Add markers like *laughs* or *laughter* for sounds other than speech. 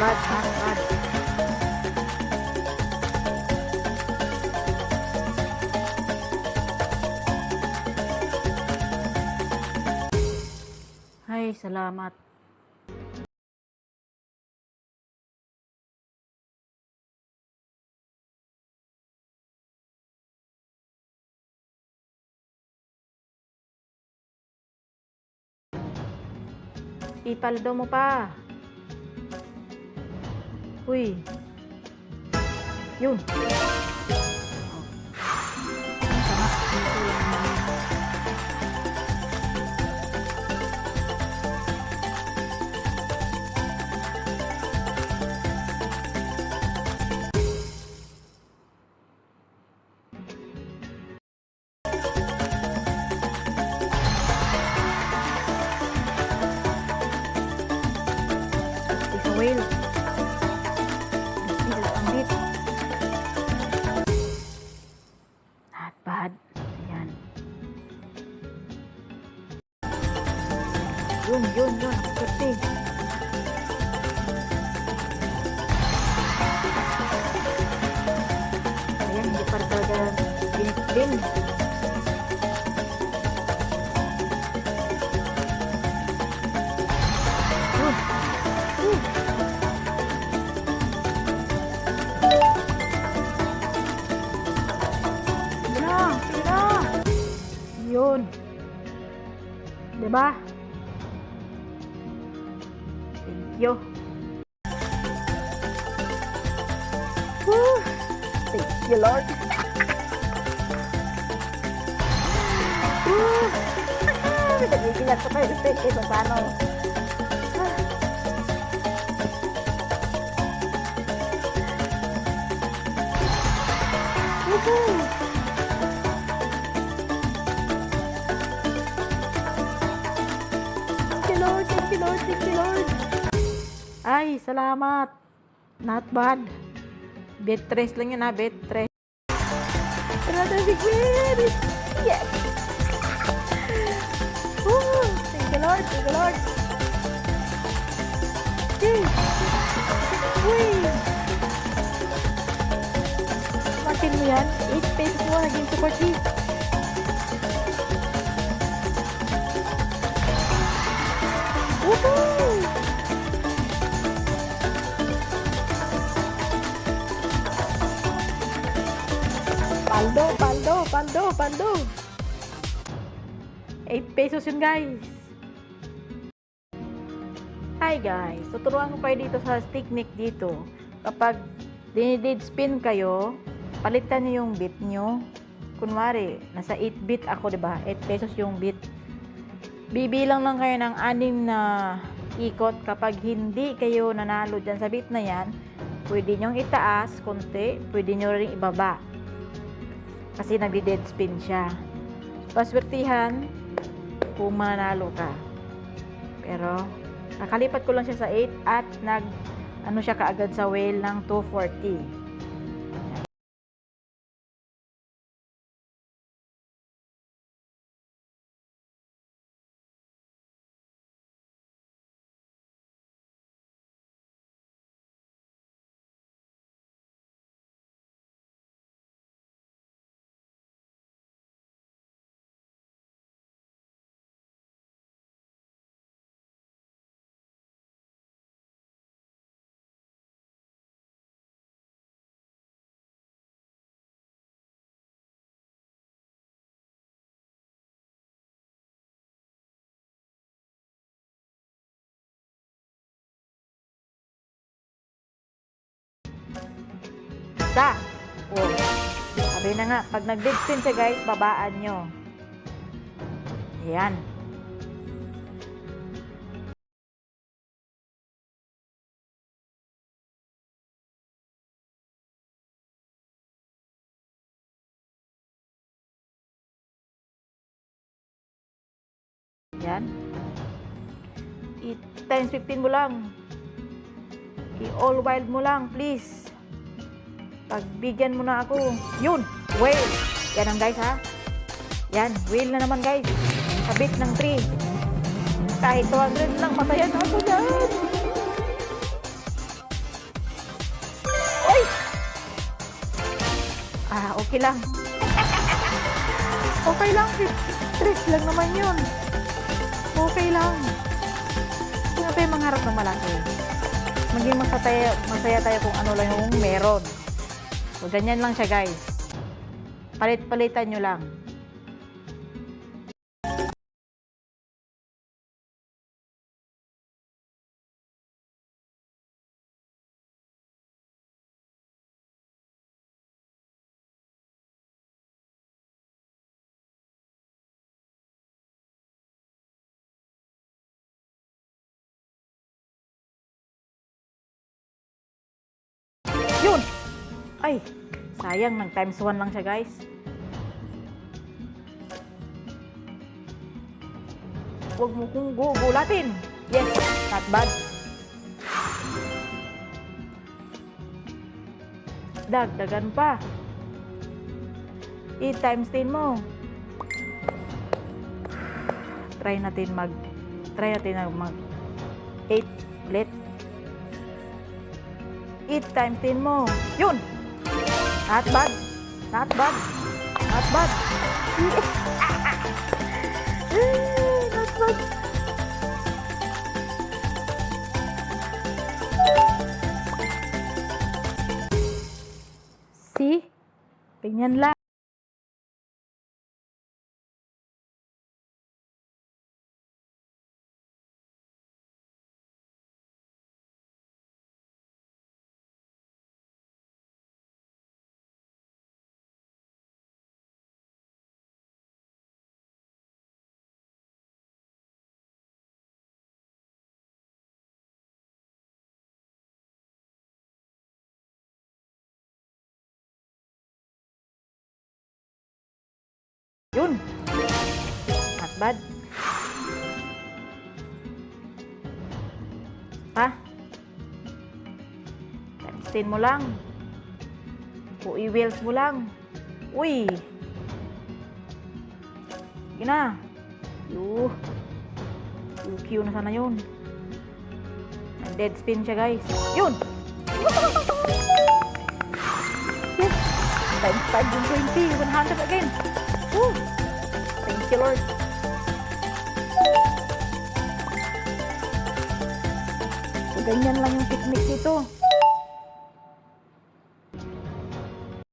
bad, not bad. Ay, salamat. Ipaldo mo pa. Uy. Yun. Yun, yun, yun. Swerte. Ayan, hindi pa talaga binit-bin. Sige na. Yun. Diba? Thank you. Woo! Thank you, Lord. Woo! Nagigilat ko kayo sa kay paano. Woohoo! Thank you, Lord. Thank you, Lord. Thank you, Lord. Ay, salamat. Not bad. Bet 3 lang yun ha. Bet 3. Another big win. Yes. Woo! Thank you, Lord. Thank you, Lord. Yay! Uy! Makin mo yan. 8 pesos mo. Naging 240. Woohoo! Paldo, paldo, paldo, paldo. 8 pesos yun guys. Hi guys, tuturuan ko kayo dito sa technique dito. Kapag dinidid spin kayo, palitan niyo yung bit nyo. Kunwari, nasa 8 bit ako, 'di ba? 8 pesos yung bit. Bibilang lang kayo ng anim na ikot kapag hindi kayo nanalo dyan sa bit na yan, pwede nyong itaas konti, pwede nyo rin ibaba. Kasi nagdi-dead spin siya. Paswertihan kung mananalo ka. Pero, nakalipat ko lang siya sa 8 at nag, ano siya kaagad sa whale ng 240. Isa. O. Sabi na nga, pag nag-dead spin siya guys, babaan nyo. Ayan. Ayan. I times 15 mo lang. I-all wild mo lang, please. Pagbigyan mo na ako. Yun! Whale! Yan ang guys ha. Yan, whale na naman guys. Sabit ng 3. Kahit 200 lang, patayan ako dyan. Oy! Ah, okay lang. *laughs* Okay lang, trick lang naman yun. Okay lang. Kung tayo mangarap ng malaki, maging masaya, masaya tayo kung ano lang yung meron. So, ganyan lang siya guys. Palit-palitan nyo lang. Ay, sayang, nag times 1 lang siya guys. Huwag mo kong gugulatin. Yes, not bad. Dagdagan pa. 8 times 10 mo. Try natin mag try natin na mag 8 ulit. 8 times 10 mo. Yun! Not bad. Not bad. Not bad. Not bad. See? Ganyan lang. Yun. Not bad. Ha? Times 10 mo lang. Kui wheels mo lang. Uy! Sige na. Yu. UQ na sana yun. And dead spin siya guys. Yun! Yes! Times 5 yung 20. 100 again. Woo! Thank you, Lord. Ganyan lang yung technique dito.